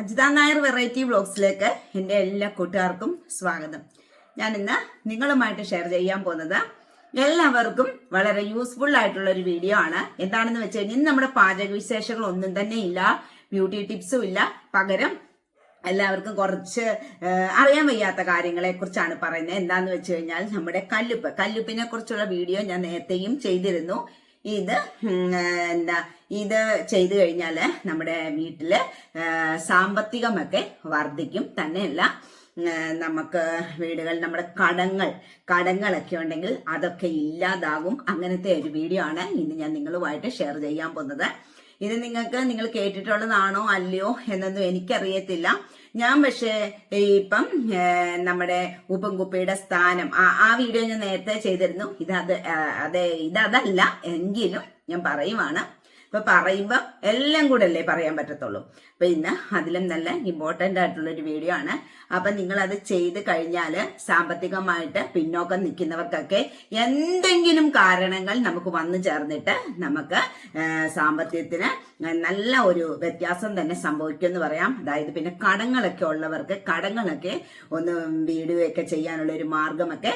Ajitha Nair variety വ്ളോഗ്സിലേക്ക് എന്റെ എല്ലാ കൂട്ടുകാർക്കും സ്വാഗതം. ഞാൻ ഇന്ന് നിങ്ങളുമായിട്ട് ഷെയർ ചെയ്യാൻ പോകുന്നത് എല്ലാവർക്കും വളരെ യൂസ്ഫുൾ ആയിട്ടുള്ള ഒരു വീഡിയോ ആണ്. എന്താണെന്ന് വെച്ച് കഴിഞ്ഞാൽ ഇന്ന് നമ്മുടെ പാചക വിശേഷങ്ങൾ ഒന്നും തന്നെ ഇല്ല. ബ്യൂട്ടി ടിപ്സും ഇല്ല. പകരം എല്ലാവർക്കും കുറച്ച് അറിയാൻ വയ്യാത്ത കാര്യങ്ങളെ കുറിച്ചാണ് പറയുന്നത്. എന്താന്ന് വെച്ച് കഴിഞ്ഞാൽ നമ്മുടെ കല്ലുപ്പ്. കല്ലുപ്പിനെ കുറിച്ചുള്ള വീഡിയോ ഞാൻ നേരത്തെയും ചെയ്തിരുന്നു. ഇത് എന്താ ഇത് ചെയ്തു കഴിഞ്ഞാൽ നമ്മുടെ വീട്ടിൽ സാമ്പത്തികമൊക്കെ വർദ്ധിക്കും. തന്നെയല്ല നമുക്ക് വീടുകൾ നമ്മുടെ കടങ്ങൾ കടങ്ങളൊക്കെ ഉണ്ടെങ്കിൽ അതൊക്കെ ഇല്ലാതാകും. അങ്ങനത്തെ ഒരു വീഡിയോ ആണ് ഇന്ന് ഞാൻ നിങ്ങളുമായിട്ട് ഷെയർ ചെയ്യാൻ പോകുന്നത്. ഇത് നിങ്ങൾക്ക് നിങ്ങൾ കേട്ടിട്ടുള്ളതാണോ അല്ലയോ എന്നൊന്നും എനിക്കറിയത്തില്ല. ഞാൻ പക്ഷേ ഇപ്പം നമ്മുടെ ഉപ്പും കുപ്പിയുടെ സ്ഥാനം ആ വീഡിയോ ഞാൻ നേരത്തെ ചെയ്തിരുന്നു. ഇതത് അതെ ഇതല്ല എങ്കിലും ഞാൻ പറയുവാണ് ഇപ്പൊ പറയുമ്പോ എല്ലാം കൂടെ അല്ലേ പറയാൻ പറ്റത്തുള്ളൂ. അപ്പൊ ഇന്ന് അതിലും നല്ല ഇമ്പോർട്ടന്റ് ആയിട്ടുള്ള ഒരു വീഡിയോ ആണ്. അപ്പൊ നിങ്ങൾ അത് ചെയ്ത് കഴിഞ്ഞാൽ സാമ്പത്തികമായിട്ട് പിന്നോക്കം നിൽക്കുന്നവർക്കൊക്കെ എന്തെങ്കിലും കാരണങ്ങൾ നമുക്ക് വന്നു ചേർന്നിട്ട് നമുക്ക് സാമ്പത്തികത്തിന് നല്ല ഒരു വ്യത്യാസം തന്നെ സംഭവിക്കും എന്ന് പറയാം. അതായത് പിന്നെ കടങ്ങളൊക്കെ ഉള്ളവർക്ക് കടങ്ങളൊക്കെ ഒന്ന് വീഡിയോ ഒക്കെ ചെയ്യാനുള്ള ഒരു മാർഗമൊക്കെ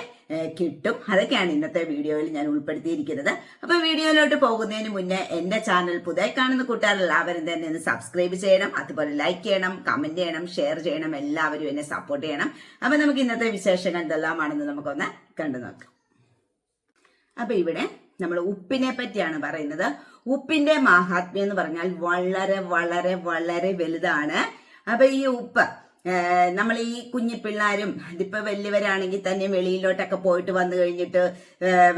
കിട്ടും. അതൊക്കെയാണ് ഇന്നത്തെ വീഡിയോയിൽ ഞാൻ ഉൾപ്പെടുത്തിയിരിക്കുന്നത്. അപ്പൊ വീഡിയോയിലോട്ട് പോകുന്നതിന് മുന്നേ എന്റെ ചാനൽ പുതിയ കാണുന്ന കൂട്ടുകാർ എല്ലാവരും തന്നെ ഒന്ന് സബ്സ്ക്രൈബ് ചെയ്യണം. അതുപോലെ ലൈക്ക് ചെയ്യണം കമന്റ് ചെയ്യണം ഷെയർ ചെയ്യണം. എല്ലാവരും എന്നെ സപ്പോർട്ട് ചെയ്യണം. അപ്പൊ നമുക്ക് ഇന്നത്തെ വിശേഷങ്ങൾ എന്തെല്ലാമാണെന്ന് നമുക്കൊന്ന് കണ്ടു നോക്കാം. അപ്പൊ ഇവിടെ നമ്മൾ ഉപ്പിനെ പറ്റിയാണ് പറയുന്നത്. ഉപ്പിന്റെ മഹാത്മ്യം എന്ന് പറഞ്ഞാൽ വളരെ വളരെ വളരെ വലുതാണ്. അപ്പൊ ഈ ഉപ്പ് നമ്മൾ ഈ കുഞ്ഞു പിള്ളേരും ഇതിപ്പോ വലിയവരാണെങ്കിൽ തന്നെ വെളിയിലോട്ടൊക്കെ പോയിട്ട് വന്നു കഴിഞ്ഞിട്ട്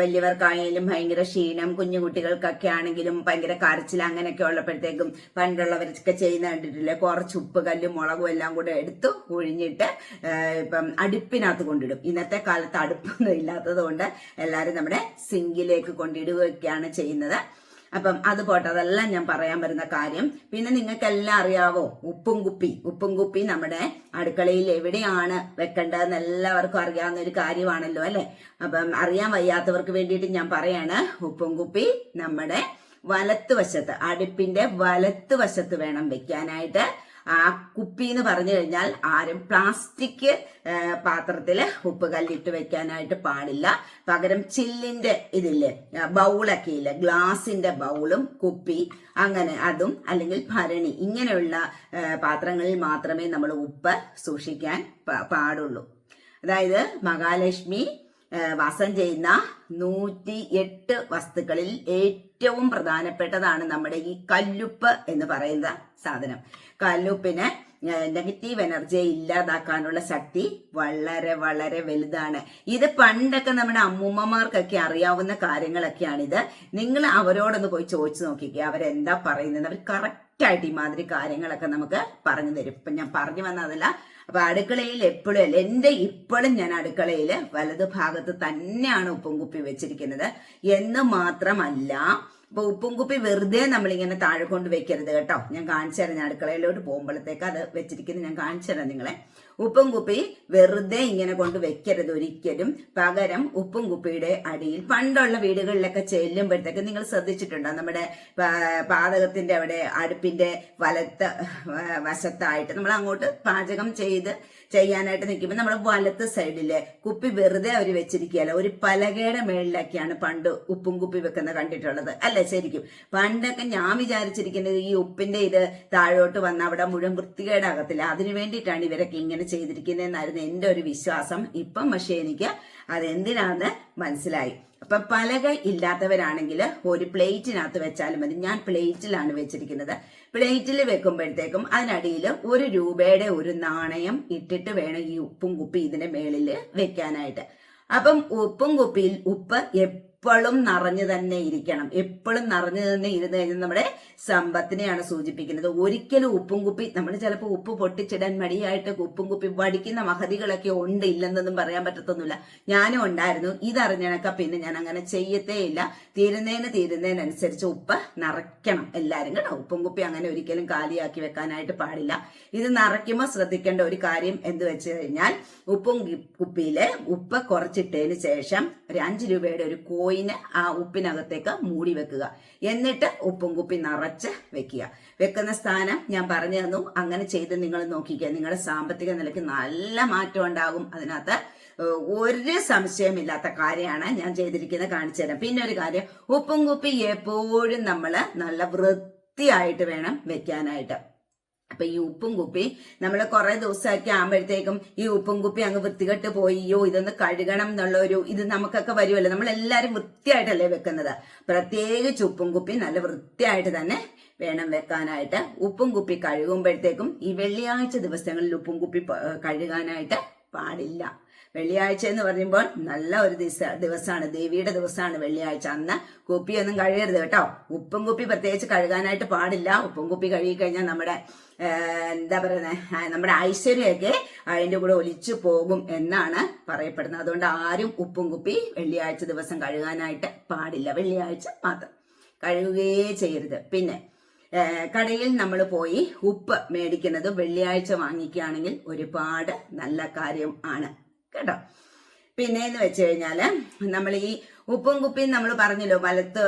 വലിയവർക്കാണെങ്കിലും ഭയങ്കര ക്ഷീണം കുഞ്ഞു കുട്ടികൾക്കൊക്കെ ആണെങ്കിലും ഭയങ്കര കരച്ചിൽ അങ്ങനെയൊക്കെ ഉള്ളപ്പോഴത്തേക്കും പണ്ടുള്ളവരൊക്കെ ചെയ്യുന്ന കണ്ടിട്ടില്ലേ കുറച്ച് ഉപ്പ് കല്ലും മുളകും എല്ലാം കൂടെ എടുത്തു ഒഴിഞ്ഞിട്ട് ഇപ്പം അടുപ്പിനകത്ത് കൊണ്ടിടും. ഇന്നത്തെ കാലത്ത് അടുപ്പൊന്നും ഇല്ലാത്തത് കൊണ്ട് എല്ലാവരും നമ്മുടെ സിങ്കിലേക്ക് കൊണ്ടിടുകയൊക്കെയാണ് ചെയ്യുന്നത്. അപ്പം അത് പോട്ടെ അതെല്ലാം ഞാൻ പറയാൻ വരുന്ന കാര്യം. പിന്നെ നിങ്ങൾക്കെല്ലാം അറിയാവോ ഉപ്പും കുപ്പി. ഉപ്പും കുപ്പി നമ്മുടെ അടുക്കളയിൽ എവിടെയാണ് വെക്കേണ്ടതെന്ന് എല്ലാവർക്കും അറിയാവുന്ന ഒരു കാര്യമാണല്ലോ അല്ലെ? അപ്പം അറിയാൻ വയ്യാത്തവർക്ക് വേണ്ടിയിട്ട് ഞാൻ പറയാണ് ഉപ്പും കുപ്പി നമ്മുടെ വലത്ത് വശത്ത് അടുപ്പിന്റെ വലത്തുവശത്ത് വേണം വെക്കാനായിട്ട്. ആ കുപ്പി എന്ന് പറഞ്ഞു കഴിഞ്ഞാൽ ആരും പ്ലാസ്റ്റിക് പാത്രത്തിൽ ഉപ്പ് കല്ലിട്ട് വെക്കാനായിട്ട് പാടില്ല. പകരം ചില്ലിന്റെ ഇതില്ലേ ബൗളൊക്കെ ഇല്ല ഗ്ലാസിന്റെ ബൗളും കുപ്പി അങ്ങനെ അതും അല്ലെങ്കിൽ ഭരണി ഇങ്ങനെയുള്ള പാത്രങ്ങളിൽ മാത്രമേ നമ്മൾ ഉപ്പ് സൂക്ഷിക്കാൻ പാടുള്ളൂ. അതായത് മഹാലക്ഷ്മി വാസം ചെയ്യുന്ന നൂറ്റി എട്ട് വസ്തുക്കളിൽ ഏറ്റവും പ്രധാനപ്പെട്ടതാണ് നമ്മുടെ ഈ കല്ലുപ്പ് എന്ന് പറയുന്ന സാധനം. കല്ലുപ്പിന് നെഗറ്റീവ് എനർജിയെ ഇല്ലാതാക്കാനുള്ള ശക്തി വളരെ വളരെ വലുതാണ്. ഇത് പണ്ടൊക്കെ നമ്മുടെ അമ്മൂമ്മമാർക്കൊക്കെ അറിയാവുന്ന കാര്യങ്ങളൊക്കെയാണിത്. നിങ്ങൾ അവരോടൊന്ന് പോയി ചോദിച്ചു നോക്കിക്കുക അവരെന്താ പറയുന്നത് അവർ കറക്റ്റായിട്ട് ഈ മാതിരി കാര്യങ്ങളൊക്കെ നമുക്ക് പറഞ്ഞു തരും. ഇപ്പൊ ഞാൻ പറഞ്ഞു വന്നതല്ല അപ്പൊ അടുക്കളയിൽ എപ്പോഴും അല്ല എന്റെ ഇപ്പോഴും ഞാൻ അടുക്കളയിൽ വലതു ഭാഗത്ത് തന്നെയാണ് ഉപ്പും കുപ്പി വെച്ചിരിക്കുന്നത്. എന്ന് മാത്രമല്ല ഇപ്പൊ ഉപ്പും കുപ്പി വെറുതെ നമ്മളിങ്ങനെ താഴെ കൊണ്ട് വെക്കരുത് കേട്ടോ. ഞാൻ കാണിച്ചു തരാം ഞാൻ അടുക്കളയിലോട്ട് പോകുമ്പോഴത്തേക്ക് അത് വെച്ചിരിക്കുന്നത് ഞാൻ കാണിച്ചു തരാം നിങ്ങളെ. ഉപ്പും കുപ്പി വെറുതെ ഇങ്ങനെ കൊണ്ട് വെക്കരുത് ഒരിക്കലും. പകരം ഉപ്പും കുപ്പിയുടെ അടിയിൽ പണ്ടുള്ള വീടുകളിലൊക്കെ ചെല്ലുമ്പോഴത്തേക്ക് നിങ്ങൾ ശ്രദ്ധിച്ചിട്ടുണ്ടോ? നമ്മുടെ പാതകത്തിന്റെ അവിടെ അടുപ്പിന്റെ വലത്ത് വശത്തായിട്ട് നമ്മൾ അങ്ങോട്ട് പാചകം ചെയ്ത് ചെയ്യാനായിട്ട് നിൽക്കുമ്പോൾ നമ്മുടെ വലത്ത് സൈഡിൽ കുപ്പി വെറുതെ അവർ വെച്ചിരിക്കുകയല്ല. ഒരു പലകയുടെ മേളിലൊക്കെയാണ് പണ്ട് ഉപ്പും കുപ്പി വെക്കുന്നത് കണ്ടിട്ടുള്ളത്. അല്ലേ? ശരിക്കും. പണ്ടൊക്കെ ഞാൻ വിചാരിച്ചിരിക്കുന്നത് ഈ ഉപ്പിന്റെ ഇത് താഴോട്ട് വന്ന അവിടെ മുഴുവൻ വൃത്തികേടാകത്തില്ല അതിനു വേണ്ടിയിട്ടാണ് ഇവരൊക്കെ ഇങ്ങനെ ചെയ്തിരിക്കുന്നതെന്നായിരുന്നു എന്റെ ഒരു വിശ്വാസം. ഇപ്പം പക്ഷേ എനിക്ക് അതെന്തിനാന്ന് മനസ്സിലായി. അപ്പൊ പലക ഇല്ലാത്തവരാണെങ്കിൽ ഒരു പ്ലേറ്റിനകത്ത് വെച്ചാലും മതി. ഞാൻ പ്ലേറ്റിലാണ് വെച്ചിരിക്കുന്നത്. പ്ലേറ്റിൽ വെക്കുമ്പോഴത്തേക്കും അതിനടിയിൽ ഒരു രൂപയുടെ ഒരു നാണയം ഇട്ടിട്ട് വേണം ഈ ഉപ്പും കുപ്പി ഇതിന്റെ മേളിൽ വെക്കാനായിട്ട്. അപ്പം ഉപ്പും കുപ്പിയിൽ ഉപ്പ് എപ്പോഴും നിറഞ്ഞു തന്നെ ഇരിക്കണം. എപ്പോഴും നിറഞ്ഞു തന്നെ ഇരുന്ന് കഴിഞ്ഞാൽ നമ്മുടെ സമ്പത്തിനെയാണ് സൂചിപ്പിക്കുന്നത്. ഒരിക്കലും ഉപ്പും കുപ്പി നമ്മൾ ചിലപ്പോൾ ഉപ്പ് പൊട്ടിച്ചിടാൻ മടിയായിട്ട് ഉപ്പും കുപ്പി വടിക്കുന്ന മഹതികളൊക്കെ ഉണ്ട് ഇല്ലെന്നൊന്നും പറയാൻ പറ്റത്തൊന്നുമില്ല. ഞാനും ഉണ്ടായിരുന്നു. ഇതറിഞ്ഞണക്ക പിന്നെ ഞാൻ അങ്ങനെ ചെയ്യത്തേ ഇല്ല. തീരുന്നതിന് തീരുന്നതിനനുസരിച്ച് ഉപ്പ് നിറയ്ക്കണം. എല്ലാവരും കേട്ടോ ഉപ്പും കുപ്പി അങ്ങനെ ഒരിക്കലും കാലിയാക്കി വെക്കാനായിട്ട് പാടില്ല. ഇത് നിറയ്ക്കുമ്പോൾ ശ്രദ്ധിക്കേണ്ട ഒരു കാര്യം എന്ന് വെച്ച് കഴിഞ്ഞാൽ ഉപ്പും കുപ്പിയിൽ ഉപ്പ് കുറച്ചിട്ടതിന് ശേഷം ഒരു അഞ്ച് രൂപയുടെ ഒരു കോയിന് ആ ഉപ്പിനകത്തേക്ക് മൂടി വെക്കുക. എന്നിട്ട് ഉപ്പും കുപ്പി നിറച്ച് വെക്കുക. വെക്കുന്ന സ്ഥാനം ഞാൻ പറഞ്ഞു തന്നു. അങ്ങനെ ചെയ്ത് നിങ്ങൾ നോക്കിക്കുക നിങ്ങളുടെ സാമ്പത്തിക നിലയ്ക്ക് നല്ല മാറ്റം ഉണ്ടാകും. അതിനകത്ത് ഒരു സംശയമില്ലാത്ത കാര്യമാണ് ഞാൻ ചെയ്തിരിക്കുന്നത് കാണിച്ചു തരാം. പിന്നെ ഒരു കാര്യം ഉപ്പും കുപ്പി എപ്പോഴും നമ്മൾ നല്ല വൃത്തിയായിട്ട് വേണം വെക്കാനായിട്ട്. അപ്പൊ ഈ ഉപ്പും കുപ്പി നമ്മൾ കുറെ ദിവസമൊക്കെ ആകുമ്പോഴത്തേക്കും ഈ ഉപ്പും കുപ്പി അങ്ങ് വൃത്തികെട്ട് പോയിയോ ഇതൊന്ന് കഴുകണം എന്നുള്ള ഒരു ഇത് നമുക്കൊക്കെ വരുമല്ലോ നമ്മൾ എല്ലാരും വൃത്തിയായിട്ടല്ലേ വെക്കുന്നത്? പ്രത്യേകിച്ച് ഉപ്പും കുപ്പി നല്ല വൃത്തിയായിട്ട് തന്നെ വേണം വെക്കാനായിട്ട്. ഉപ്പും കുപ്പി കഴുകുമ്പോഴത്തേക്കും ഈ വെള്ളിയാഴ്ച ദിവസങ്ങളിൽ ഉപ്പും കുപ്പി കഴുകാനായിട്ട് പാടില്ല. വെള്ളിയാഴ്ച എന്ന് പറയുമ്പോൾ നല്ല ഒരു ദിവസ ദിവസമാണ് ദേവിയുടെ ദിവസമാണ് വെള്ളിയാഴ്ച. അന്ന് കുപ്പിയൊന്നും കഴുകരുത് കേട്ടോ. ഉപ്പും കുപ്പി പ്രത്യേകിച്ച് കഴുകാനായിട്ട് പാടില്ല. ഉപ്പും കുപ്പി കഴുകി കഴിഞ്ഞാൽ നമ്മുടെ എന്താ പറയുന്നത് നമ്മുടെ ഐശ്വര്യമൊക്കെ അതിന്റെ കൂടെ ഒലിച്ചു പോകും എന്നാണ് പറയപ്പെടുന്നത്. അതുകൊണ്ട് ആരും ഉപ്പും കുപ്പി വെള്ളിയാഴ്ച ദിവസം കഴുകാനായിട്ട് പാടില്ല. വെള്ളിയാഴ്ച മാത്രം കഴുകുകയേ ചെയ്യരുത്. പിന്നെ കടയിൽ നമ്മൾ പോയി ഉപ്പ് മേടിക്കുന്നത് വെള്ളിയാഴ്ച വാങ്ങിക്കുകയാണെങ്കിൽ ഒരുപാട് നല്ല കാര്യം ആണ്. കേട്ടോ. പിന്നെ എന്ന് വെച്ച് കഴിഞ്ഞാൽ നമ്മൾ ഈ ഉപ്പും കുപ്പിയും നമ്മൾ പറഞ്ഞല്ലോ വലത്ത്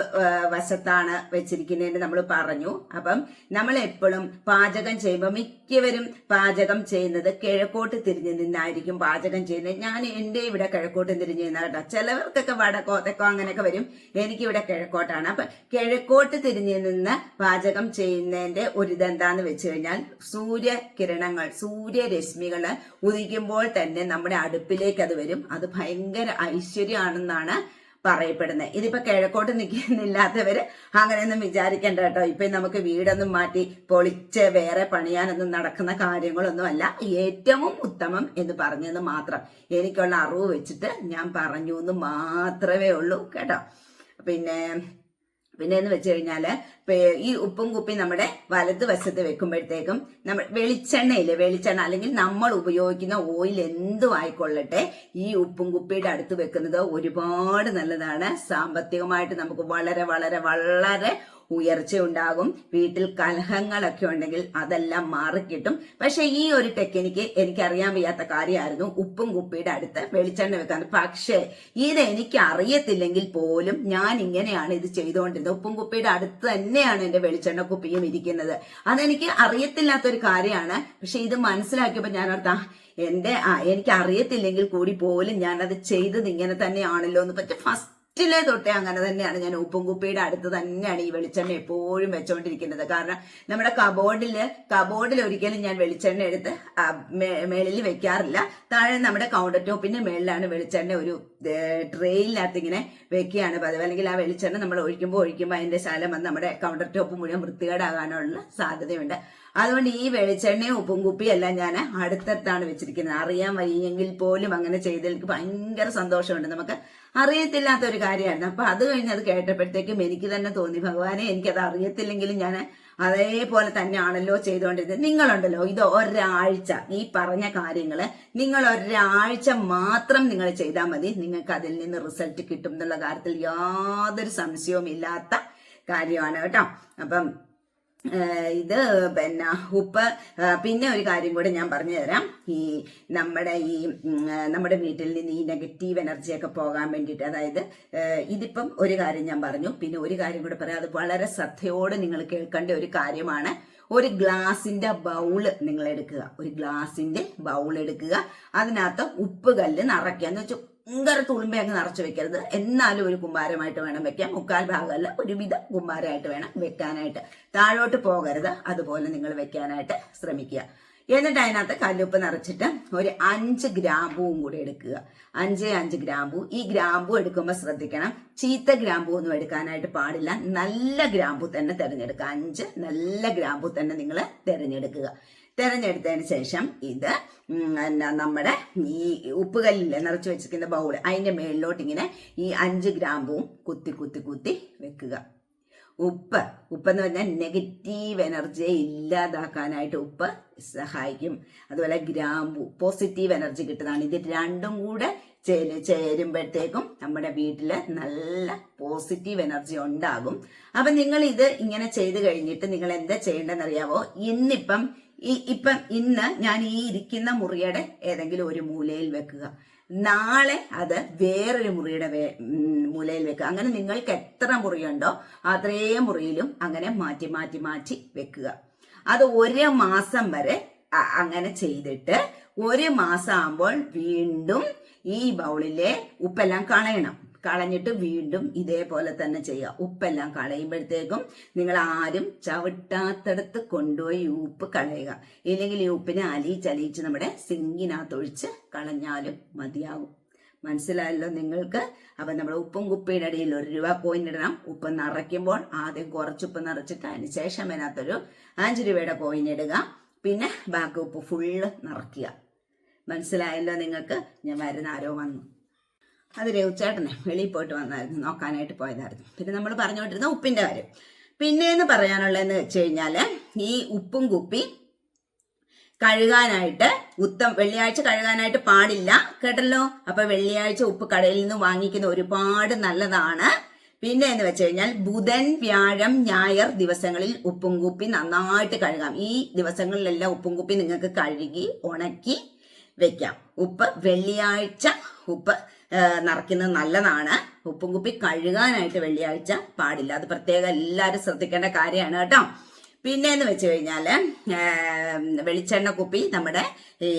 വശത്താണ് വെച്ചിരിക്കുന്നതെന്ന് നമ്മൾ പറഞ്ഞു. അപ്പം നമ്മൾ എപ്പോഴും പാചകം ചെയ്യുമ്പോൾ മിക്കവരും പാചകം ചെയ്യുന്നത് കിഴക്കോട്ട് തിരിഞ്ഞു നിന്നായിരിക്കും പാചകം ചെയ്യുന്നത്. ഞാൻ എന്റെ ഇവിടെ കിഴക്കോട്ട് തിരിഞ്ഞു നിന്ന കേട്ടോ. ചിലവർക്കൊക്കെ വടക്കോ തെക്കോ അങ്ങനെയൊക്കെ വരും. എനിക്കിവിടെ കിഴക്കോട്ടാണ്. അപ്പം കിഴക്കോട്ട് തിരിഞ്ഞു നിന്ന് പാചകം ചെയ്യുന്നതിന്റെ ഒരു ഇതെന്താന്ന് വെച്ച് കഴിഞ്ഞാൽ സൂര്യകിരണങ്ങൾ സൂര്യരശ്മികൾ ഉദിക്കുമ്പോൾ തന്നെ നമ്മുടെ അടുപ്പിലേക്ക് അത് വരും. അത് ഭയങ്കര ഐശ്വര്യമാണെന്നാണ് പറയപ്പെടുന്നത് ഇതിപ്പോ കിഴക്കോട്ട് നിൽക്കുന്നില്ലാത്തവര് അങ്ങനെയൊന്നും വിചാരിക്കേണ്ട കേട്ടോ. ഇപ്പൊ നമുക്ക് വീടൊന്നും മാറ്റി പൊളിച്ച് വേറെ പണിയാനൊന്നും നടക്കുന്ന കാര്യങ്ങളൊന്നും അല്ല ഏറ്റവും ഉത്തമം എന്ന് പറഞ്ഞത് മാത്രം എനിക്കുള്ള അറിവ് വെച്ചിട്ട് ഞാൻ പറഞ്ഞു എന്ന് മാത്രമേ ഉള്ളൂ കേട്ടോ. പിന്നെ പിന്നെ എന്ന് വെച്ച് കഴിഞ്ഞാൽ ഈ ഉപ്പും കുപ്പി നമ്മുടെ വലത് വശത്ത് വെക്കുമ്പോഴത്തേക്കും നമ്മൾ വെളിച്ചെണ്ണയില്ലേ വെളിച്ചെണ്ണ അല്ലെങ്കിൽ നമ്മൾ ഉപയോഗിക്കുന്ന ഓയിൽ എന്തും ആയിക്കൊള്ളട്ടെ ഈ ഉപ്പും കുപ്പിയുടെ അടുത്ത് വെക്കുന്നത് ഒരുപാട് നല്ലതാണ്. സാമ്പത്തികമായിട്ട് നമുക്ക് വളരെ വളരെ വളരെ ഉയർച്ച ഉണ്ടാകും വീട്ടിൽ കലഹങ്ങളൊക്കെ ഉണ്ടെങ്കിൽ അതെല്ലാം മാറിക്കിട്ടും. പക്ഷെ ഈ ഒരു ടെക്നിക്ക് എനിക്കറിയാൻ വയ്യാത്ത കാര്യമായിരുന്നു. ഉപ്പും കുപ്പിയുടെ അടുത്ത് വെളിച്ചെണ്ണ വെക്കാൻ പക്ഷേ ഇത് എനിക്ക് അറിയത്തില്ലെങ്കിൽ പോലും ഞാൻ ഇങ്ങനെയാണ് ഇത് ചെയ്തുകൊണ്ടിരുന്നത്. ഉപ്പും കുപ്പിയുടെ അടുത്ത് തന്നെയാണ് എന്റെ വെളിച്ചെണ്ണ കുപ്പിയും ഇരിക്കുന്നത്. അതെനിക്ക് അറിയത്തില്ലാത്തൊരു കാര്യമാണ്. പക്ഷെ ഇത് മനസ്സിലാക്കിയപ്പോൾ ഞാൻ ഓർത്താ എന്റെ എനിക്ക് അറിയത്തില്ലെങ്കിൽ കൂടി പോലും ഞാനത് ചെയ്തത് ഇങ്ങനെ തന്നെയാണല്ലോ എന്ന് പറ്റി. ഫസ്റ്റിലെ തൊട്ടേ അങ്ങനെ തന്നെയാണ്. ഞാൻ ഉപ്പും കുപ്പിയുടെ അടുത്ത് തന്നെയാണ് ഈ വെളിച്ചെണ്ണ എപ്പോഴും വെച്ചോണ്ടിരിക്കുന്നത്. കാരണം നമ്മുടെ കബോർഡിൽ കബോർഡിൽ ഒരിക്കലും ഞാൻ വെളിച്ചെണ്ണ എടുത്ത് മേളിൽ വെക്കാറില്ല. താഴെ നമ്മുടെ കൗണ്ടർ ടോപ്പിന്റെ മേളിലാണ് വെളിച്ചെണ്ണ ഒരു ട്രെയിലിനകത്ത് ഇങ്ങനെ വെക്കുകയാണ്. പതിവ് അല്ലെങ്കിൽ ആ വെളിച്ചെണ്ണ നമ്മൾ ഒഴിക്കുമ്പോൾ ഒഴിക്കുമ്പോൾ അതിന്റെ ശാലം വന്ന് നമ്മുടെ കൗണ്ടർ ടോപ്പ് മുഴുവൻ വൃത്തികേടാകാനുള്ള സാധ്യതയുണ്ട്. അതുകൊണ്ട് ഈ വെളിച്ചെണ്ണയും ഉപ്പും കുപ്പിയും എല്ലാം ഞാൻ അടുത്തടുത്താണ് വെച്ചിരിക്കുന്നത്. അറിയാൻ വയ്യെങ്കിൽ പോലും അങ്ങനെ ചെയ്തതിൽ ഭയങ്കര സന്തോഷമുണ്ട്. നമുക്ക് അറിയത്തില്ലാത്ത ഒരു കാര്യമായിരുന്നു. അപ്പൊ അത് കഴിഞ്ഞ് അത് കേട്ടപ്പോഴത്തേക്കും എനിക്ക് തന്നെ തോന്നി ഭഗവാനെ എനിക്കത് അറിയത്തില്ലെങ്കിലും ഞാൻ അതേപോലെ തന്നെയാണല്ലോ ചെയ്തുകൊണ്ടിരുന്നത് നിങ്ങളുണ്ടല്ലോ ഇത് ഒരാഴ്ച ഈ പറഞ്ഞ കാര്യങ്ങൾ നിങ്ങൾ ഒരാഴ്ച മാത്രം നിങ്ങൾ ചെയ്താൽ മതി. നിങ്ങൾക്ക് അതിൽ നിന്ന് റിസൾട്ട് കിട്ടും എന്നുള്ള കാര്യത്തിൽ യാതൊരു സംശയവും ഇല്ലാത്ത കാര്യമാണ് കേട്ടോ. അപ്പം ഇത് പിന്നെ ഉപ്പ്. പിന്നെ ഒരു കാര്യം കൂടെ ഞാൻ പറഞ്ഞു തരാം. ഈ നമ്മുടെ ഈ നമ്മുടെ വീട്ടിൽ നിന്ന് ഈ നെഗറ്റീവ് എനർജിയൊക്കെ പോകാൻ വേണ്ടിയിട്ട് അതായത് ഇതിപ്പം ഒരു കാര്യം ഞാൻ പറഞ്ഞു. പിന്നെ ഒരു കാര്യം കൂടെ പറയാം. അത് വളരെ ശ്രദ്ധയോടെ നിങ്ങൾ കേൾക്കേണ്ട ഒരു കാര്യമാണ്. ഒരു ഗ്ലാസിന്റെ ബൗൾ നിങ്ങൾ എടുക്കുക. ഒരു ഗ്ലാസിന്റെ ബൗൾ എടുക്കുക. അതിനകത്ത് ഉപ്പ് കല്ല് നിറയ്ക്കുക. എന്ന് വെച്ചാൽ ഭയങ്കര തുളുമ്പ അങ്ങ് നിറച്ചു വെക്കരുത്. എന്നാലും ഒരു കുമ്പാരമായിട്ട് വേണം വെക്കാൻ. മുക്കാൽ ഭാഗമല്ല ഒരുവിധം കുമ്പാരമായിട്ട് വേണം വെക്കാനായിട്ട്. താഴോട്ട് പോകരുത്. അതുപോലെ നിങ്ങൾ വെക്കാനായിട്ട് ശ്രമിക്കുക. എന്നിട്ട് അതിനകത്ത് കല്ലുപ്പ് നിറച്ചിട്ട് ഒരു അഞ്ച് ഗ്രാമ്പുവും കൂടി എടുക്കുക. അഞ്ച് അഞ്ച് ഗ്രാമ്പു. ഈ ഗ്രാമ്പു എടുക്കുമ്പോൾ ശ്രദ്ധിക്കണം. ചീത്ത ഗ്രാമ്പു ഒന്നും എടുക്കാനായിട്ട് പാടില്ല. നല്ല ഗ്രാമ്പു തന്നെ തിരഞ്ഞെടുക്കുക. അഞ്ച് നല്ല ഗ്രാമ്പു തന്നെ നിങ്ങൾ തിരഞ്ഞെടുക്കുക. തിരഞ്ഞെടുത്തതിന് ശേഷം ഇത് നമ്മുടെ ഈ ഉപ്പുകല്ലിൽ നിറച്ച് വെച്ചിരിക്കുന്ന ബൗൾ അതിന്റെ മേളിലോട്ട് ഇങ്ങനെ ഈ അഞ്ച് ഗ്രാമ്പും കുത്തി കുത്തി കുത്തി വെക്കുക. ഉപ്പ്. ഉപ്പ് എന്ന് പറഞ്ഞാൽ നെഗറ്റീവ് എനർജിയെ ഇല്ലാതാക്കാനായിട്ട് ഉപ്പ് സഹായിക്കും. അതുപോലെ ഗ്രാമ്പു പോസിറ്റീവ് എനർജി കിട്ടുന്നതാണ്. ഇത് രണ്ടും കൂടെ ചേര് ചേരുമ്പോഴത്തേക്കും നമ്മുടെ വീട്ടിൽ നല്ല പോസിറ്റീവ് എനർജി ഉണ്ടാകും. അപ്പം നിങ്ങൾ ഇത് ഇങ്ങനെ ചെയ്ത് കഴിഞ്ഞിട്ട് നിങ്ങൾ എന്താ ചെയ്യേണ്ടതെന്ന് അറിയാവോ ഇന്നിപ്പം ഈ ഇപ്പം ഇന്ന് ഞാൻ ഈ ഇരിക്കുന്ന മുറിയുടെ ഏതെങ്കിലും ഒരു മൂലയിൽ വെക്കുക. നാളെ അത് വേറൊരു മുറിയുടെ മൂലയിൽ വെക്കുക. അങ്ങനെ നിങ്ങൾക്ക് എത്ര മുറിയുണ്ടോ അതേ മുറിയിലും അങ്ങനെ മാറ്റി മാറ്റി മാറ്റി വെക്കുക. അത് ഒരു മാസം വരെ അങ്ങനെ ചെയ്തിട്ട് ഒരു മാസം ആകുമ്പോൾ വീണ്ടും ഈ ബൗളിലെ ഉപ്പെല്ലാം കളയണം കളഞ്ഞിട്ട് വീണ്ടും ഇതേപോലെ തന്നെ ചെയ്യുക. ഉപ്പെല്ലാം കളയുമ്പോഴത്തേക്കും നിങ്ങൾ ആരും ചവിട്ടാത്തടത്ത് കൊണ്ടുപോയി ഉപ്പ് കളയുക. ഇല്ലെങ്കിൽ ഈ ഉപ്പിനെ അലിയിച്ചലിയിച്ച് നമ്മുടെ സിങ്കിനകത്ത് ഒഴിച്ച് കളഞ്ഞാലും മതിയാകും മനസ്സിലായല്ലോ നിങ്ങൾക്ക്? അപ്പം നമ്മൾ ഉപ്പും കുപ്പിയുടെ ഇടയിൽ ഒരു രൂപ കോയിൻ ഇടണം. ഉപ്പ് നിറയ്ക്കുമ്പോൾ ആദ്യം കുറച്ച് ഉപ്പ് നിറച്ചിട്ട് അതിന് ശേഷം അതിനകത്തൊരു അഞ്ച് രൂപയുടെ കോയിൻ ഇടുക. പിന്നെ ബാക്കി ഉപ്പ് ഫുള്ള് നിറയ്ക്കുക. മനസ്സിലായല്ലോ നിങ്ങൾക്ക്? ഞാൻ വരുന്ന ആരോ വന്നു. അത് രവിച്ചേട്ടനെ വെളിയിൽ പോയിട്ട് വന്നായിരുന്നു നോക്കാനായിട്ട് പോയതായിരുന്നു. പിന്നെ നമ്മൾ പറഞ്ഞുകൊണ്ടിരുന്ന ഉപ്പിന്റെ കാര്യം. പിന്നെയെന്ന് പറയാനുള്ളതെന്ന് വെച്ച് കഴിഞ്ഞാൽ ഈ ഉപ്പും കുപ്പി കഴുകാനായിട്ട് ഉത്തം വെള്ളിയാഴ്ച കഴുകാനായിട്ട് പാടില്ല കേട്ടല്ലോ? അപ്പൊ വെള്ളിയാഴ്ച ഉപ്പ് കടയിൽ നിന്ന് വാങ്ങിക്കുന്ന ഒരുപാട് നല്ലതാണ്. പിന്നെ എന്ന് വെച്ച് കഴിഞ്ഞാൽ ബുധൻ വ്യാഴം ഞായർ ദിവസങ്ങളിൽ ഉപ്പും കുപ്പി നന്നായിട്ട് കഴുകാം. ഈ ദിവസങ്ങളിലെല്ലാം ഉപ്പും കുപ്പി നിങ്ങൾക്ക് കഴുകി ഉണക്കി വെക്കാം. ഉപ്പ് വെള്ളിയാഴ്ച ഉപ്പ് നിറയ്ക്കുന്നത് നല്ലതാണ്. ഉപ്പും കുപ്പി കഴുകാനായിട്ട് വെള്ളിയാഴ്ച പാടില്ല. അത് പ്രത്യേകം എല്ലാവരും ശ്രദ്ധിക്കേണ്ട കാര്യമാണ് കേട്ടോ. പിന്നെ എന്ന് വെച്ച് കഴിഞ്ഞാൽ വെളിച്ചെണ്ണ കുപ്പി നമ്മുടെ ഈ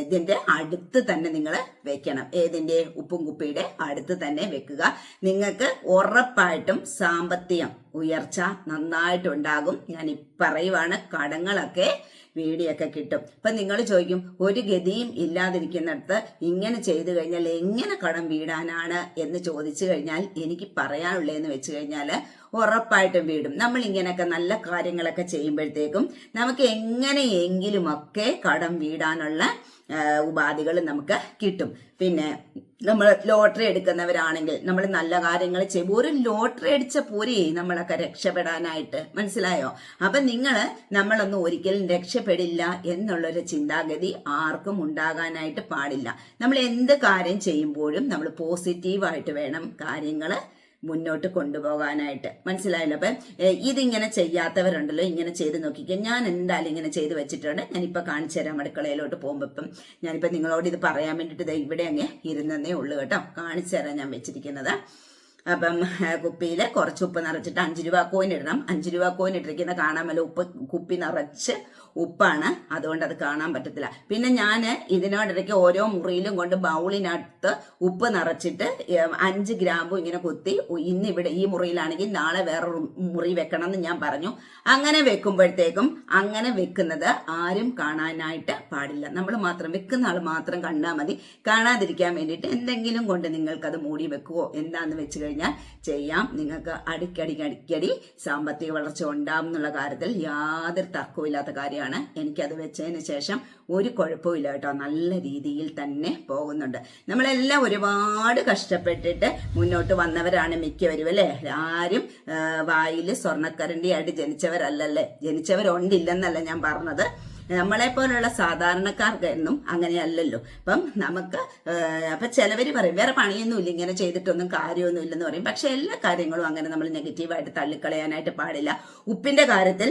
ഇതിന്റെ അടുത്ത് തന്നെ നിങ്ങൾ വെക്കണം. ഏതിന്റെ ഉപ്പും കുപ്പിയുടെ അടുത്ത് തന്നെ വെക്കുക. നിങ്ങൾക്ക് ഉറപ്പായിട്ടും സാമ്പത്തികം ഉയർച്ച നന്നായിട്ടുണ്ടാകും. ഞാൻ ഇപ്പറയുവാണ് പറയുവാണ് കടങ്ങളൊക്കെ വീടിയൊക്കെ കിട്ടും. ഇപ്പൊ നിങ്ങൾ ചോദിക്കും ഒരു ഗതിയും ഇല്ലാതിരിക്കുന്നിടത്ത് ഇങ്ങനെ ചെയ്തു കഴിഞ്ഞാൽ എങ്ങനെ കടം വീടാനാണ് എന്ന് ചോദിച്ചു കഴിഞ്ഞാൽ എനിക്ക് പറയാനുള്ളതെന്ന് വെച്ച് കഴിഞ്ഞാൽ ഉറപ്പായിട്ടും വീടും. നമ്മൾ ഇങ്ങനെയൊക്കെ നല്ല കാര്യങ്ങളൊക്കെ ചെയ്യുമ്പോഴത്തേക്കും നമുക്ക് എങ്ങനെയെങ്കിലുമൊക്കെ കടം വീടാനുള്ള ഉപാധികൾ നമുക്ക് കിട്ടും. പിന്നെ നമ്മൾ ലോട്ടറി എടുക്കുന്നവരാണെങ്കിൽ നമ്മൾ നല്ല കാര്യങ്ങൾ ചെയ്യും. ഒരു ലോട്ടറി അടിച്ച പോരെ നമ്മളൊക്കെ രക്ഷപ്പെടാനായിട്ട്. മനസ്സിലായോ? അപ്പൊ നിങ്ങൾ നമ്മളൊന്നും ഒരിക്കലും രക്ഷപ്പെടില്ല എന്നുള്ളൊരു ചിന്താഗതി ആർക്കും ഉണ്ടാകാനായിട്ട് പാടില്ല. നമ്മൾ എന്ത് കാര്യം ചെയ്യുമ്പോഴും നമ്മൾ പോസിറ്റീവായിട്ട് വേണം കാര്യങ്ങൾ മുന്നോട്ട് കൊണ്ടുപോകാനായിട്ട്. മനസ്സിലായല്ലോ? അപ്പം ഇതിങ്ങനെ ചെയ്യാത്തവരുണ്ടല്ലോ ഇങ്ങനെ ചെയ്ത് നോക്കിക്കുക ഞാൻ എന്തായാലും ഇങ്ങനെ ചെയ്ത് വെച്ചിട്ടുണ്ട്. ഞാനിപ്പോൾ കാണിച്ചു തരാം അടുക്കളയിലോട്ട് പോകുമ്പോൾ ഇപ്പം ഞാനിപ്പോൾ നിങ്ങളോട് ഇത് പറയാൻ വേണ്ടിയിട്ട് ഇവിടെ അങ്ങ് ഇരുന്നതേ ഉള്ളൂ കേട്ടോ. കാണിച്ചു തരാം ഞാൻ വെച്ചിരിക്കുന്നത്. അപ്പം കുപ്പിയിൽ കുറച്ച് ഉപ്പ് നിറച്ചിട്ട് അഞ്ച് രൂപ കോയിൻ ഇടണം. അഞ്ച് രൂപ കോയിൻ ഇട്ടിരിക്കുന്ന കാണാമല്ലോ ഉപ്പ് കുപ്പി നിറച്ച് ഉപ്പാണ്. അതുകൊണ്ട് അത് കാണാൻ പറ്റത്തില്ല. പിന്നെ ഞാൻ ഇതിനോടിടയ്ക്ക് ഓരോ മുറിയിലും കൊണ്ട് ബൗളിനകത്ത് ഉപ്പ് നിറച്ചിട്ട് അഞ്ച് ഗ്രാമ്പും ഇങ്ങനെ കുത്തി ഇന്ന് ഇവിടെ ഈ മുറിയിലാണെങ്കിൽ നാളെ വേറെ മുറി വെക്കണം എന്ന് ഞാൻ പറഞ്ഞു. അങ്ങനെ വെക്കുമ്പോഴത്തേക്കും അങ്ങനെ വെക്കുന്നത് ആരും കാണാനായിട്ട് പാടില്ല. നമ്മൾ മാത്രം വെക്കുന്ന ആൾ മാത്രം കണ്ടാൽ മതി. കാണാതിരിക്കാൻ വേണ്ടിയിട്ട് എന്തെങ്കിലും കൊണ്ട് നിങ്ങൾക്കത് മൂടി വെക്കുവോ എന്താന്ന് വെച്ച് കഴിഞ്ഞാൽ ചെയ്യാം. നിങ്ങൾക്ക് അടിക്കടി അടിക്കടി സാമ്പത്തിക വളർച്ച ഉണ്ടാവും എന്നുള്ള കാര്യത്തിൽ യാതൊരു തർക്കവും ഇല്ലാത്ത കാര്യമാണ്. എനിക്കത് വെച്ചതിന് ശേഷം ഒരു കുഴപ്പമില്ല കേട്ടോ. നല്ല രീതിയിൽ തന്നെ പോകുന്നുണ്ട്. നമ്മളെല്ലാം ഒരുപാട് കഷ്ടപ്പെട്ടിട്ട് മുന്നോട്ട് വന്നവരാണ് മിക്കവരും അല്ലേ? ആരും വായിൽ സ്വർണക്കരണ്ടിയായിട്ട് ജനിച്ചവരല്ലല്ലേ? ജനിച്ചവരുണ്ടില്ലെന്നല്ല ഞാൻ പറഞ്ഞത്. നമ്മളെ പോലുള്ള സാധാരണക്കാർക്കൊന്നും അങ്ങനെയല്ലല്ലോ. അപ്പം നമുക്ക് അപ്പൊ ചിലവർ പറയും വേറെ പണിയൊന്നുമില്ല ഇങ്ങനെ ചെയ്തിട്ടൊന്നും കാര്യമൊന്നും ഇല്ലെന്ന് പറയും. പക്ഷെ എല്ലാ കാര്യങ്ങളും അങ്ങനെ നമ്മൾ നെഗറ്റീവായിട്ട് തള്ളിക്കളയാനായിട്ട് പാടില്ല. ഉപ്പിന്റെ കാര്യത്തിൽ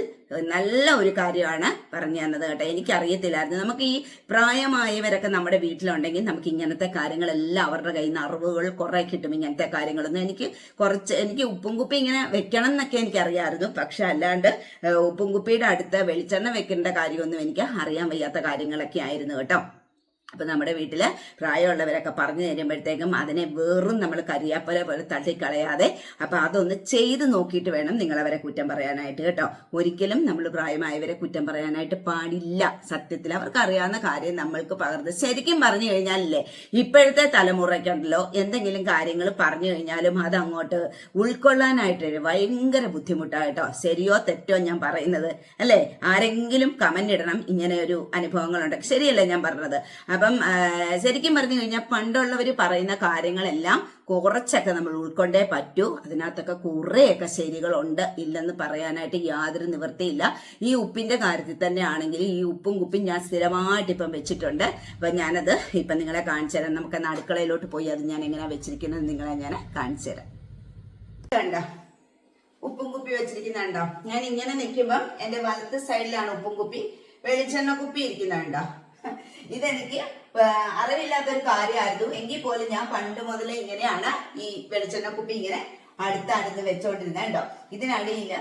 നല്ല ഒരു കാര്യമാണ് പറഞ്ഞു തന്നത് കേട്ടോ. എനിക്കറിയത്തില്ലായിരുന്നു. നമുക്ക് ഈ പ്രായമായവരൊക്കെ നമ്മുടെ വീട്ടിലുണ്ടെങ്കിൽ നമുക്ക് ഇങ്ങനത്തെ കാര്യങ്ങളെല്ലാം അവരുടെ കയ്യിൽ നിന്ന് അറിവുകൾ കുറെ കിട്ടും ഇങ്ങനത്തെ കാര്യങ്ങളൊന്നും. എനിക്ക് കുറച്ച് എനിക്ക് ഉപ്പും കുപ്പി ഇങ്ങനെ വെക്കണം എന്നൊക്കെ എനിക്കറിയാമായിരുന്നു. പക്ഷെ അല്ലാണ്ട് ഉപ്പും കുപ്പിയുടെ അടുത്ത് വെളിച്ചെണ്ണ വെക്കേണ്ട കാര്യമൊന്നും എനിക്ക് അറിയാൻ വയ്യാത്ത കാര്യങ്ങളൊക്കെ ആയിരുന്നു കേട്ടോ. അപ്പൊ നമ്മുടെ വീട്ടിൽ പ്രായമുള്ളവരൊക്കെ പറഞ്ഞു തരുമ്പോഴത്തേക്കും അതിനെ വെറും നമ്മൾ കരിയാപ്പല പോലെ തള്ളിക്കളയാതെ അപ്പൊ അതൊന്ന് ചെയ്ത് നോക്കിയിട്ട് വേണം നിങ്ങൾ അവരെ കുറ്റം പറയാനായിട്ട് കേട്ടോ. ഒരിക്കലും നമ്മൾ പ്രായമായവരെ കുറ്റം പറയാനായിട്ട് പാടില്ല. സത്യത്തിൽ അവർക്ക് അറിയാവുന്ന കാര്യം നമ്മൾക്ക് പകർന്ന് ശരിക്കും പറഞ്ഞു കഴിഞ്ഞാലല്ലേ ഇപ്പോഴത്തെ തലമുറയ്ക്കുണ്ടല്ലോ എന്തെങ്കിലും കാര്യങ്ങൾ പറഞ്ഞു കഴിഞ്ഞാലും അത് അങ്ങോട്ട് ഉൾക്കൊള്ളാനായിട്ട് ഭയങ്കര ബുദ്ധിമുട്ടായിട്ടോ ശരിയോ തെറ്റോ ഞാൻ പറയുന്നത് അല്ലേ? ആരെങ്കിലും കമന്റ് ഇടണം. ഇങ്ങനെ ഒരു അനുഭവങ്ങളുണ്ട്. ശരിയല്ലേ ഞാൻ പറഞ്ഞത്? അപ്പം ശരിക്കും പറഞ്ഞു കഴിഞ്ഞാൽ പണ്ടുള്ളവർ പറയുന്ന കാര്യങ്ങളെല്ലാം കുറച്ചൊക്കെ നമ്മൾ ഉൾക്കൊണ്ടേ പറ്റൂ. അതിനകത്തൊക്കെ കുറേയൊക്കെ ശരികളുണ്ട്. ഇല്ലെന്ന് പറയാനായിട്ട് യാതൊരു നിവൃത്തിയില്ല. ഈ ഉപ്പിന്റെ കാര്യത്തിൽ തന്നെ ആണെങ്കിൽ ഈ ഉപ്പും കുപ്പും ഞാൻ സ്ഥിരമായിട്ട് ഇപ്പം വെച്ചിട്ടുണ്ട്. അപ്പം ഞാനത് ഇപ്പം നിങ്ങളെ കാണിച്ചു തരാം. നമുക്ക് അടുക്കളയിലോട്ട് പോയി അത് ഞാൻ എങ്ങനെയാണ് വെച്ചിരിക്കുന്നത് നിങ്ങളെ ഞാൻ കാണിച്ചു തരാം. കണ്ടോ? ഉപ്പും കുപ്പി വെച്ചിരിക്കുന്നുണ്ടോ ഞാൻ ഇങ്ങനെ നിൽക്കുമ്പം എന്റെ വലത്ത് സൈഡിലാണ് ഉപ്പും കുപ്പി. വെളിച്ചെണ്ണ കുപ്പി ഇരിക്കുന്നുണ്ടോ ഇതെനിക്ക് അറിവില്ലാത്തൊരു കാര്യമായിരുന്നു. എങ്കിൽ പോലും ഞാൻ പണ്ട് മുതലേ ഇങ്ങനെയാണ് ഈ വെളിച്ചെണ്ണ കുപ്പി ഇങ്ങനെ അടുത്തടുത്ത് വെച്ചോണ്ടിരുന്നത് കേട്ടോ. ഇതിനടിയിൽ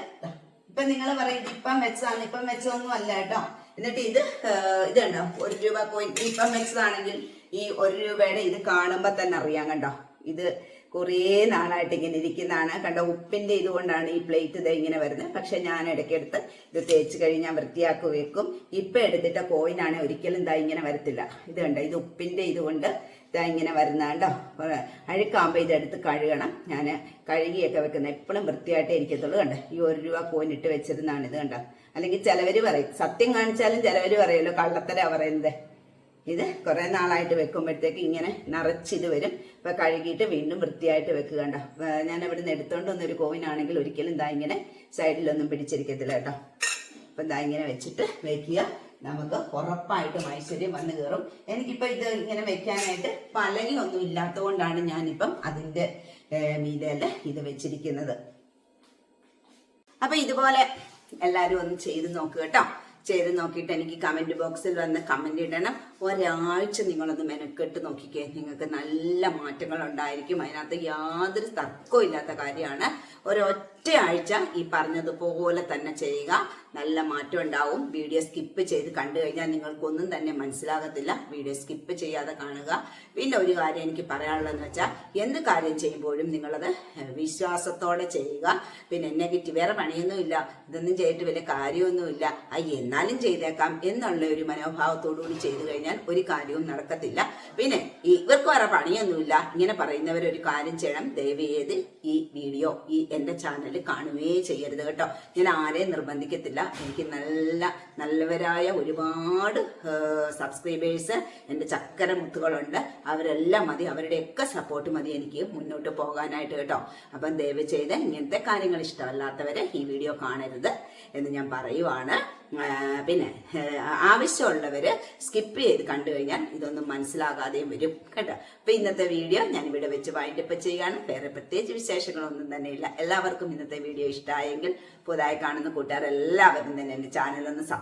ഇപ്പൊ നിങ്ങൾ പറയും ഇപ്പം വെച്ചതാണ് ഇപ്പം വെച്ചതൊന്നും അല്ല കേട്ടോ. എന്നിട്ട് ഇത് ഇത് ഇതുണ്ടോ ഒരു രൂപ കോയിൻ ഇപ്പം വെച്ചതാണെങ്കിൽ ഈ ഒരു രൂപയുടെ ഇത് കാണുമ്പോ തന്നെ അറിയാം കണ്ടോ ഇത് കുറേ നാളായിട്ട് ഇങ്ങനെ ഇരിക്കുന്നതാണ്. കണ്ട ഉപ്പിന്റെ ഇതുകൊണ്ടാണ് ഈ പ്ലേറ്റ് ഇത് ഇങ്ങനെ വരുന്നത്. പക്ഷെ ഞാൻ ഇടയ്ക്കെടുത്ത് ഇത് തേച്ച് കഴിഞ്ഞാൽ വൃത്തിയാക്കി വെക്കും. ഇപ്പൊ എടുത്തിട്ട കോയിനാണ് ഒരിക്കലും ഇതാ ഇങ്ങനെ വരത്തില്ല. ഇത് കണ്ടോ ഇത് ഉപ്പിന്റെ ഇതുകൊണ്ട് ഇതാ ഇങ്ങനെ വരുന്നതാണ്ടോ അഴുക്കാകുമ്പോൾ ഇതെടുത്ത് കഴുകണം. ഞാൻ കഴുകിയൊക്കെ വെക്കുന്നത് എപ്പോഴും വൃത്തിയായിട്ടേ ഇരിക്കത്തുള്ളൂ കണ്ടോ. ഈ ഒരു രൂപ കോയിൻ ഇട്ട് വെച്ചിരുന്നാണ് ഇത് കണ്ടോ. അല്ലെങ്കിൽ ചിലവര് പറയും സത്യം കാണിച്ചാലും ചിലവര് പറയുമല്ലോ കള്ളത്തരാ പറയുന്നത്. ഇത് കുറെ നാളായിട്ട് വെക്കുമ്പോഴത്തേക്ക് ഇങ്ങനെ നിറച്ചിത് വരും. ഇപ്പൊ കഴുകിയിട്ട് വീണ്ടും വൃത്തിയായിട്ട് വെക്കുക ഞാൻ ഇവിടെ നിന്ന് എടുത്തോണ്ട് വന്നൊരു കോവിനാണെങ്കിൽ ഒരിക്കലും ഇതാ ഇങ്ങനെ സൈഡിലൊന്നും പിടിച്ചിരിക്കത്തില്ല കേട്ടോ. അപ്പൊ ഇതാ ഇങ്ങനെ വെച്ചിട്ട് വെക്കുക. നമുക്ക് ഉറപ്പായിട്ടും ഐശ്വര്യം വന്നു കയറും. എനിക്കിപ്പോ ഇത് ഇങ്ങനെ വെക്കാനായിട്ട് പലകി ഒന്നും ഇല്ലാത്തതുകൊണ്ടാണ് ഞാനിപ്പം അതിന്റെ ഏഹ്, ഇത് വെച്ചിരിക്കുന്നത്. അപ്പൊ ഇതുപോലെ എല്ലാവരും ഒന്ന് ചെയ്ത് നോക്കുക കേട്ടോ. ചെയ്ത് നോക്കിയിട്ട് എനിക്ക് കമന്റ് ബോക്സിൽ വന്ന് കമന്റ് ഇടണം. ഒരാഴ്ച നിങ്ങളൊന്ന് മെനക്കെട്ട് നോക്കിക്കേ. നിങ്ങൾക്ക് നല്ല മാറ്റങ്ങൾ ഉണ്ടായിരിക്കും അതിനകത്ത് യാതൊരു തർക്കവും ഇല്ലാത്ത കാര്യമാണ്. ഒരൊറ്റ ആഴ്ച ഈ പറഞ്ഞതുപോലെ തന്നെ ചെയ്യുക. നല്ല മാറ്റം ഉണ്ടാവും. വീഡിയോ സ്കിപ്പ് ചെയ്ത് കണ്ടു കഴിഞ്ഞാൽ നിങ്ങൾക്കൊന്നും തന്നെ മനസ്സിലാകത്തില്ല. വീഡിയോ സ്കിപ്പ് ചെയ്യാതെ കാണുക. പിന്നെ ഒരു കാര്യം എനിക്ക് പറയാനുള്ളതെന്ന് വെച്ചാൽ എന്ത് കാര്യം ചെയ്യുമ്പോഴും നിങ്ങളത് വിശ്വാസത്തോടെ ചെയ്യുക. പിന്നെ നെഗറ്റീവ് വേറെ പണിയൊന്നുമില്ല ഇതൊന്നും ചെയ്തിട്ട് വലിയ കാര്യമൊന്നുമില്ല. ആ എന്നാലും ചെയ്തേക്കാം എന്നുള്ള ഒരു മനോഭാവത്തോടുകൂടി ചെയ്തു കഴിഞ്ഞാൽ ഒരു കാര്യവും നടക്കത്തില്ല. പിന്നെ ഇവർക്ക് വേറെ പണിയൊന്നുമില്ല. ഇങ്ങനെ പറയുന്നവർ ഒരു കാര്യം ചെയ്യണം. ദയവ് ചെയ്ത് ഈ വീഡിയോ ഈ എന്റെ ചാനൽ കാണുകയേ ചെയ്യരുത് കേട്ടോ. ഞാൻ ആരെയും നിർബന്ധിക്കത്തില്ല. എനിക്ക് നല്ല നല്ലവരായ ഒരുപാട് സബ്സ്ക്രൈബേഴ്സ് എന്റെ ചക്കര മുത്തുകളുണ്ട് അവരെല്ലാം മതി അവരുടെയൊക്കെ സപ്പോർട്ട് മതി എനിക്ക് മുന്നോട്ട് പോകാനായിട്ട് കേട്ടോ. അപ്പം ദയവ് ചെയ്ത് ഇങ്ങനത്തെ കാര്യങ്ങൾ ഇഷ്ടമല്ലാത്തവരെ ഈ വീഡിയോ കാണരുത് എന്ന് ഞാൻ പറയുവാണ്. പിന്നെ ആവശ്യമുള്ളവർ സ്കിപ്പ് ചെയ്ത് കണ്ടു കഴിഞ്ഞാൽ ഇതൊന്നും മനസ്സിലാകാതെയും വരും കേട്ടോ. അപ്പം ഇന്നത്തെ വീഡിയോ ഞാൻ ഇവിടെ വെച്ച് വൈൻഡപ്പ് ചെയ്യുകയാണ്. വേറെ പ്രത്യേകിച്ച് വിശേഷങ്ങളൊന്നും തന്നെ ഇല്ല എല്ലാവർക്കും ഇന്നത്തെ വീഡിയോ ഇഷ്ടമായെങ്കിൽ പുതുതായി കാണുന്ന കൂട്ടുകാർ എല്ലാവരും തന്നെ എന്റെ ചാനലൊന്ന് ഒന്ന്